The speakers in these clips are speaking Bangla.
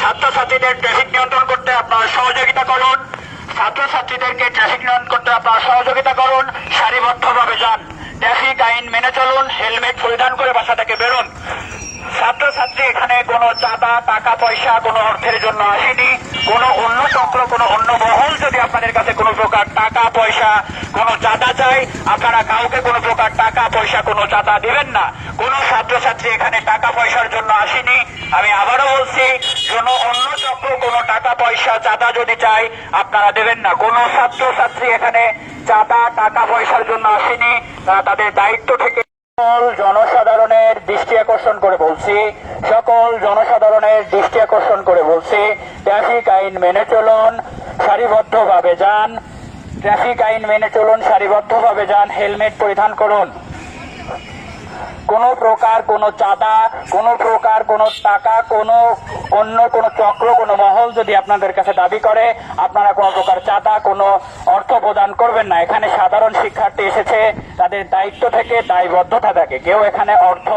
ছাত্রছাত্রীদের ট্রাফিক নিয়ন্ত্রণ করতে আপনারা সহযোগিতা করুন। ছাত্রছাত্রীদেরকে ট্রাফিক নিয়ন্ত্রণ করতে আপনারা সহযোগিতা করুন। সারিবদ্ধভাবে যান। ট্রাফিক আইন মেনে চলুন হেলমেট পরিধান করে বাসা থেকে বেরুন। ছাত্রছাত্রী এখানে কোনো চাঁদা, টাকা, পয়সা কোনো অর্থের জন্য আসেনি। কোনো অন্য চক্র কোনো অন্য মহল যদি আপনাদের কাছে কোনো প্রকার টাকা পয়সা কোনো চাঁদা চাই, আপনারা কাউকে কোনো প্রকার টাকা, পয়সা, কোনো চাঁদা দিবেন না। কোনো ছাত্রছাত্রী এখানে টাকা পয়সার জন্য আসেনি। আমি আবারও বলছি, কোনো অন্য চক্র কোনো টাকা, পয়সা, চাঁদা যদি চাই, আপনারা দেবেন না। কোনো ছাত্রছাত্রী এখানে চাঁদা, টাকা, পয়সার জন্য আসেনি। তাদের দায়িত্ব থেকে সকল জনসাধারণের দৃষ্টি আকর্ষণ করে বলছি, সকল জনসাধারণের দৃষ্টি আকর্ষণ করে বলছি, ট্রাফিক আইন মেনে চলুন, সারিবদ্ধভাবে যান। ট্রাফিক আইন মেনে চলুন, সারিবদ্ধভাবে যান, হেলমেট পরিধান করুন। কোনো প্রকার কোনো চাঁদা, কোনো প্রকার কোনো টাকা, কোনো অন্য কোনো চক্র, কোনো মহল যদি আপনাদের কাছে দাবি করে, আপনারা কোনো প্রকার চাঁদা, কোনো অর্থ প্রদান করবেন না। এখানে সাধারণ শিক্ষার্থী এসেছে, তাদের দায়িত্ব থেকে দায়বদ্ধতা থাকে। কেউ এখানে অর্থ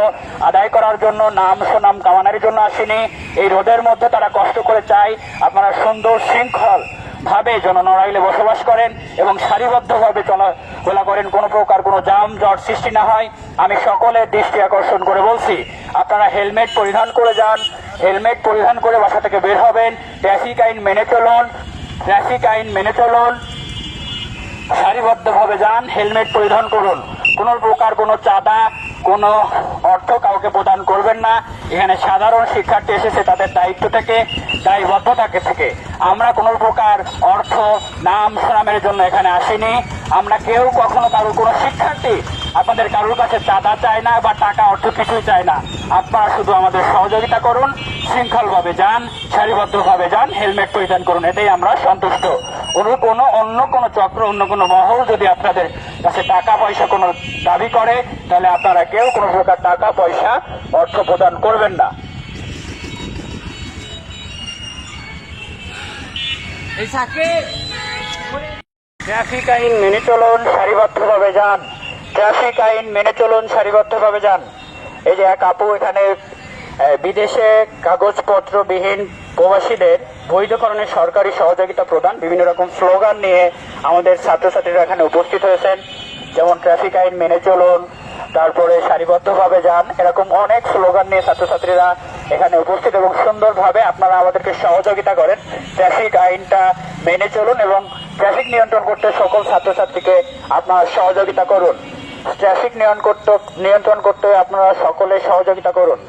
আদায় করার জন্য নাম, সুনাম কামানোর জন্য আসেনি। এই রোদের মধ্যে তারা কষ্ট করে চায়। আপনারা সুন্দর শৃঙ্খল ভাবে জননড়াইলে বসবাস করেন এবং সারিবদ্ধভাবে চলাফেরা করেন, কোনো প্রকার কোনো জাম জট সৃষ্টি না হয়। আমি সকলের দৃষ্টি আকর্ষণ করে বলছি, আপনারা হেলমেট পরিধান করে যান, হেলমেট পরিধান করে বাসা থেকে বের হবেন, ট্রাফিক আইন মেনে চলুন, ট্রাফিক আইন মেনে চলুন, সারিবদ্ধভাবে যান, হেলমেট পরিধান করুন। কোনো প্রকার কোনো চাঁদা, কোনো অর্থ কাউকে প্রদান করবেন না। এখানে সাধারণ শিক্ষার্থী এসেছে, তাদের দায়িত্ব থেকে দায়বদ্ধতা থেকে। আমরা কোনো প্রকার অর্থ, নাম, সুনামের জন্য এখানে আসিনি। আমরা কেউ কখনো কারোর কোনো শিক্ষার্থী আপনাদের কারোর কাছে চাঁদা চায় না বা টাকা অর্থ কিছুই চায় না। আপনারা শুধু আমাদের সহযোগিতা করুন, শৃঙ্খলভাবে যান, সারিবদ্ধভাবে যান, হেলমেট পরিধান করুন, এতেই আমরা সন্তুষ্ট। কোনো কোনো, অন্য কোনো চক্র, অন্য কোনো মহল যদি আপনাদের কাছে টাকা, পয়সা কোনো দাবি করে, তাহলে আপনারা কেউ কোনো প্রকার টাকা, পয়সা, অর্থ প্রদান করবেন না। ট্রাফিক আইন মেনে চলুন, সারিবদ্ধভাবে যান। ট্রাফিক আইন মেনে চলুন, সারিবদ্ধভাবে যান। এই যে এক আপু এখানে বিদেশে কাগজপত্রবিহীন প্রবাসীদের বৈধকরণের সরকারি সহযোগিতা প্রদান, বিভিন্ন রকম স্লোগান নিয়ে আমাদের ছাত্রছাত্রীরা এখানে উপস্থিত হয়েছেন। যেমন, ট্রাফিক আইন মেনে চলুন তারপরে সারিবদ্ধভাবে যান। এরকম অনেক স্লোগান নিয়ে ছাত্রছাত্রীরা এখানে উপস্থিত এবং সুন্দরভাবে আপনারা আমাদেরকে সহযোগিতা করেন। ট্রাফিক আইনটা মেনে চলুন এবং ট্রাফিক নিয়ন্ত্রণ করতে সকল ছাত্রছাত্রীকে আপনারা সহযোগিতা করুন। ট্রাফিক নিয়ন্ত্রণ করতে নিয়ন্ত্রণ করতে আপনারা সকলে সহযোগিতা করুন।